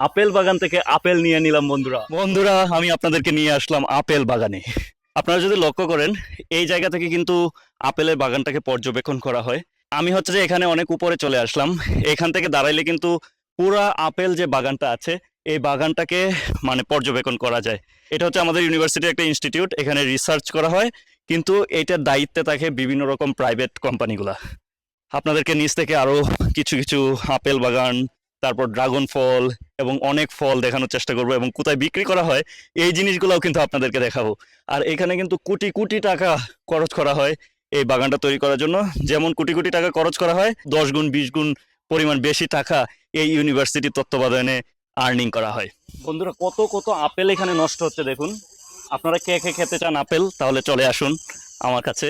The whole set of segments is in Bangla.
আপেল বাগান থেকে আপেল নিয়ে নিলাম বন্ধুরা। বন্ধুরা, আমি আপনাদেরকে নিয়ে আসলাম আপেল বাগানে। আপনারা যদি লক্ষ্য করেন, এই জায়গা থেকে কিন্তু আপেলের বাগানটাকে পর্যবেক্ষণ করা হয়। আমি হচ্ছে যে এখানে অনেক উপরে চলে আসলাম। এখান থেকে দাঁড়াইলে কিন্তু পুরা আপেল যে বাগানটা আছে, এই বাগানটাকে মানে পর্যবেক্ষণ করা যায়। এটা হচ্ছে আমাদের ইউনিভার্সিটির একটা ইনস্টিটিউট, এখানে রিসার্চ করা হয়। কিন্তু এটার দায়িত্বে থাকে বিভিন্ন রকম প্রাইভেট কোম্পানিগুলা। আপনাদেরকে নিচ থেকে আরও কিছু কিছু আপেল বাগান তারপর ড্রাগন ফল এবং অনেক ফল দেখানোর চেষ্টা করব এবং কোথায় বিক্রি করা হয়, এই জিনিসগুলোও কিন্তু আপনাদেরকে দেখাবো। আর এখানে কিন্তু কোটি কোটি টাকা খরচ করা হয় এই বাগানটা তৈরি করার জন্য। যেমন কোটি কোটি টাকা খরচ করা হয়, দশ গুণ, বিশ গুণ পরিমাণ বেশি টাকা এই ইউনিভার্সিটির তত্ত্বাবধানে আর্নিং করা হয়। বন্ধুরা, কত কত আপেল এখানে নষ্ট হচ্ছে দেখুন। আপনারা কে কে খেতে চান আপেল, তাহলে চলে আসুন আমার কাছে।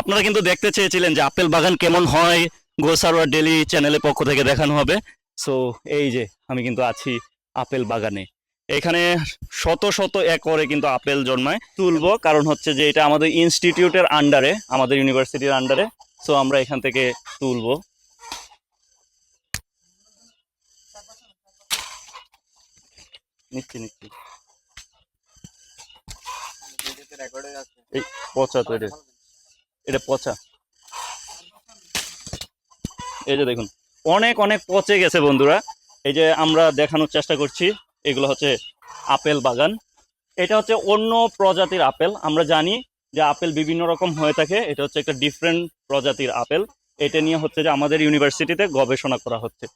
আপনারা কিন্তু দেখতে চেয়েছিলেন যে আপেল বাগান কেমন হয় গোসারোয়া ডেলি চ্যানেলের পক্ষ থেকে দেখানো হবে। সো এই যে, আমি কিন্তু আছি আপেল বাগানে। এখানে শত শত একরে কিন্তু আপেল জন্মায়। তুলবো, কারণ হচ্ছে যে, এটা আমাদের ইনস্টিটিউটের আন্ডারে আমাদের ইউনিভার্সিটির আন্ডারে সো আমরা এখান থেকে তুলবো। নিচ্ছি নিচ্ছি। পচা এটা এটা পচা। এই যে, দেখুন। অনেক অনেক পচে গেছে বন্ধুরা। এই যে আমরা দেখানোর চেষ্টা করছি, এগুলো হচ্ছে আপেল বাগান। এটা হচ্ছে অন্য প্রজাতির আপেল। আমরা জানি যে আপেল বিভিন্ন রকম হয়ে থাকে। এটা হচ্ছে একটা ডিফারেন্ট প্রজাতির আপেল। এটা নিয়ে হচ্ছে যে আমাদের ইউনিভার্সিটিতে গবেষণা করা হচ্ছে।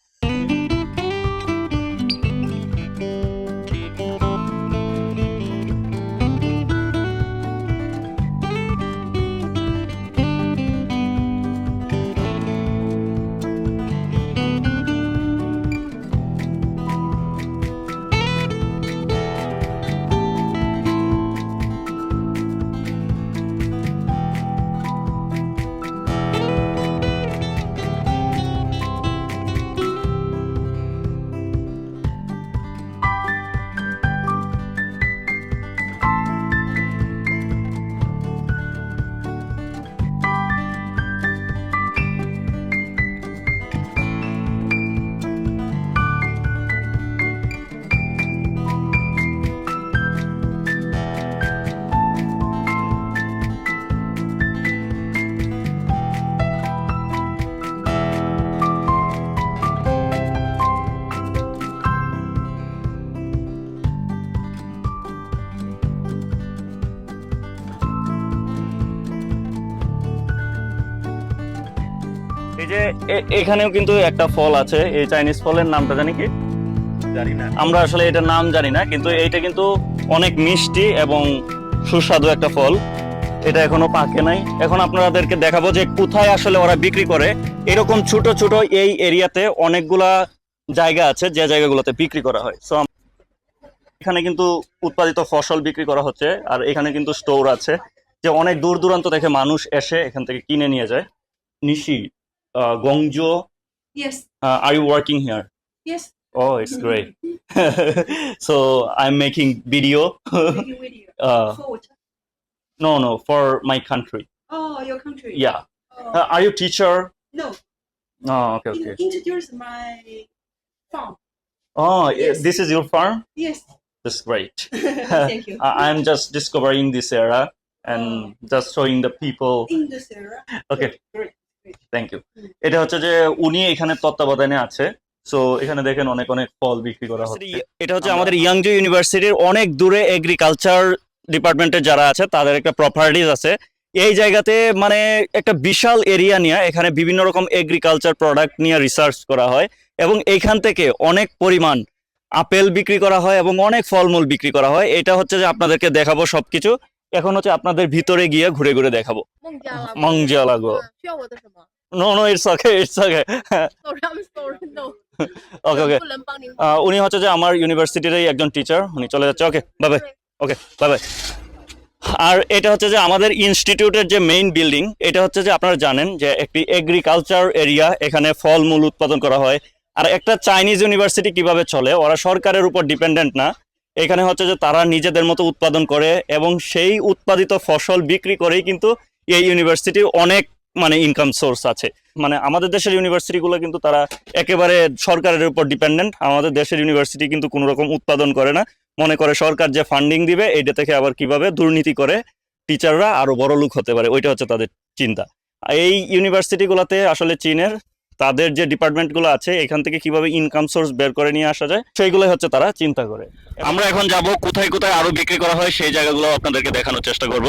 যে এখানেও কিন্তু একটা ফল আছে। এই চাইনিজ ফলের নামটা জানি কি? জানি না। আমরা আসলে এটার নাম জানি না কিন্তু এইটা কিন্তু অনেক মিষ্টি এবং সুস্বাদু একটা ফল। এটা এখনও পাকে নাই। এখন আপনাদেরকে দেখাবো যে কোথায় আসলে ওরা বিক্রি করে। এরকম ছোট ছোট এই এরিয়াতে অনেকগুলা জায়গা আছে যে জায়গাগুলোতে বিক্রি করা হয়। সো এখানে কিন্তু উৎপাদিত ফসল বিক্রি করা হচ্ছে আর এখানে কিন্তু স্টোর আছে যে অনেক দূর দূরান্ত থেকে মানুষ এসে এখান থেকে কিনে নিয়ে যায়। Nishi uh, Gwangju? Yes. Uh, are you working here? Yes. Oh, it's great. so I'm making video. Making video. uh, for? No, no, for my country. Oh, your country. Yeah. Oh. Uh, are you teacher? No. Oh, okay, In- okay. introduce my farm. Oh, yes. this is your farm? Yes. That's great. Thank you. I'm just discovering this era and oh. just showing the people. In this era. Okay. Great. Thank you এটা হচ্ছে যে উনি এখানে তত্ত্বাবধানে আছে। সো এখানে দেখেন অনেক অনেক ফল বিক্রি করা হচ্ছে। এটা হচ্ছে আমাদের ইয়াংজো ইউনিভার্সিটির অনেক দূরে এগ্রিকালচার ডিপার্টমেন্টের যারা আছে তাদের একটা প্রপার্টিজ আছে। এই জায়গাতে মানে একটা বিশাল এরিয়া নিয়ে এখানে বিভিন্ন রকম এগ্রিকালচার প্রোডাক্ট নিয়ে রিসার্চ করা হয় এবং এইখান থেকে অনেক পরিমাণ আপেল বিক্রি করা হয় এবং অনেক ফলমূল বিক্রি করা হয়। এটা হচ্ছে যে আপনাদেরকে দেখাবো সবকিছু। এখন হচ্ছে আপনাদের ভিতরে গিয়ে ঘুরে ঘুরে দেখাবো। মংজিয়ালাগো নো নো ওকে ওকে উনি হচ্ছে যে আমার ইউনিভার্সিটির একজন টিচার উনি চলে যাচ্ছে। ওকে বাই ওকে বাই আর এটা হচ্ছে যে আমাদের ইনস্টিটিউটের যে মেইন বিল্ডিং এটা হচ্ছে যে আপনারা জানেন যে একটি এগ্রিকালচার এরিয়া এখানে ফলমূল উৎপাদন করা হয়। আর একটা চাইনিজ ইউনিভার্সিটি কীভাবে চলে ওরা সরকারের উপর ডিপেন্ডেন্ট না। এখানে হচ্ছে যে তারা নিজেদের মতো উৎপাদন করে এবং সেই উৎপাদিত ফসল বিক্রি করেই কিন্তু এই ইউনিভার্সিটি অনেক মানে ইনকাম সোর্স আছে। মানে আমাদের দেশের ইউনিভার্সিটিগুলো কিন্তু তারা একেবারে সরকারের উপর ডিপেন্ডেন্ট আমাদের দেশের ইউনিভার্সিটি কিন্তু কোনো রকম উৎপাদন করে না। মনে করে সরকার যে ফান্ডিং দিবে, এইটা থেকে আবার কীভাবে দুর্নীতি করে টিচাররা আরও বড় লোক হতে পারে, ওইটা হচ্ছে তাদের চিন্তা। এই ইউনিভার্সিটিগুলোতে আসলে চীনের তাদের যে ডিপার্টমেন্টগুলো আছে, এখান থেকে কীভাবে ইনকাম সোর্স বের করে নিয়ে আসা যায়, সেইগুলোই হচ্ছে তারা চিন্তা করে। আমরা এখন যাব কোথায় কোথায় আরও বিক্রি করা হয়, সেই জায়গাগুলো আপনাদেরকে দেখানোর চেষ্টা করব।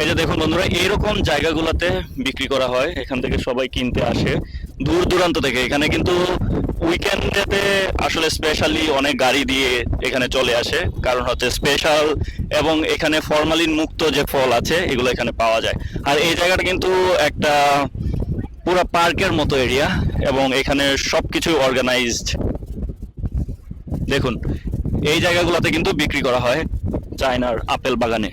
এই যে দেখুন বন্ধুরা, এরকম জায়গাগুলোতে বিক্রি করা হয়, এখান থেকে সবাই কিনতে আসে। দূর দূরান্ত থেকে, এখানে কিন্তু উইকেন্ডেতে আসলে স্পেশালি অনেক গাড়ি দিয়ে এখানে চলে আসে। কারণ হচ্ছে স্পেশাল এবং এখানে ফরমালিন মুক্ত যে ফল আছে, এগুলো এখানে পাওয়া যায়। আর এই জায়গাটা কিন্তু একটা পুরো পার্কের মতো এরিয়া এবং এখানে সবকিছু অর্গানাইজড দেখুন, এই জায়গাগুলোতে কিন্তু বিক্রি করা হয় চায়নার আপেল বাগানে।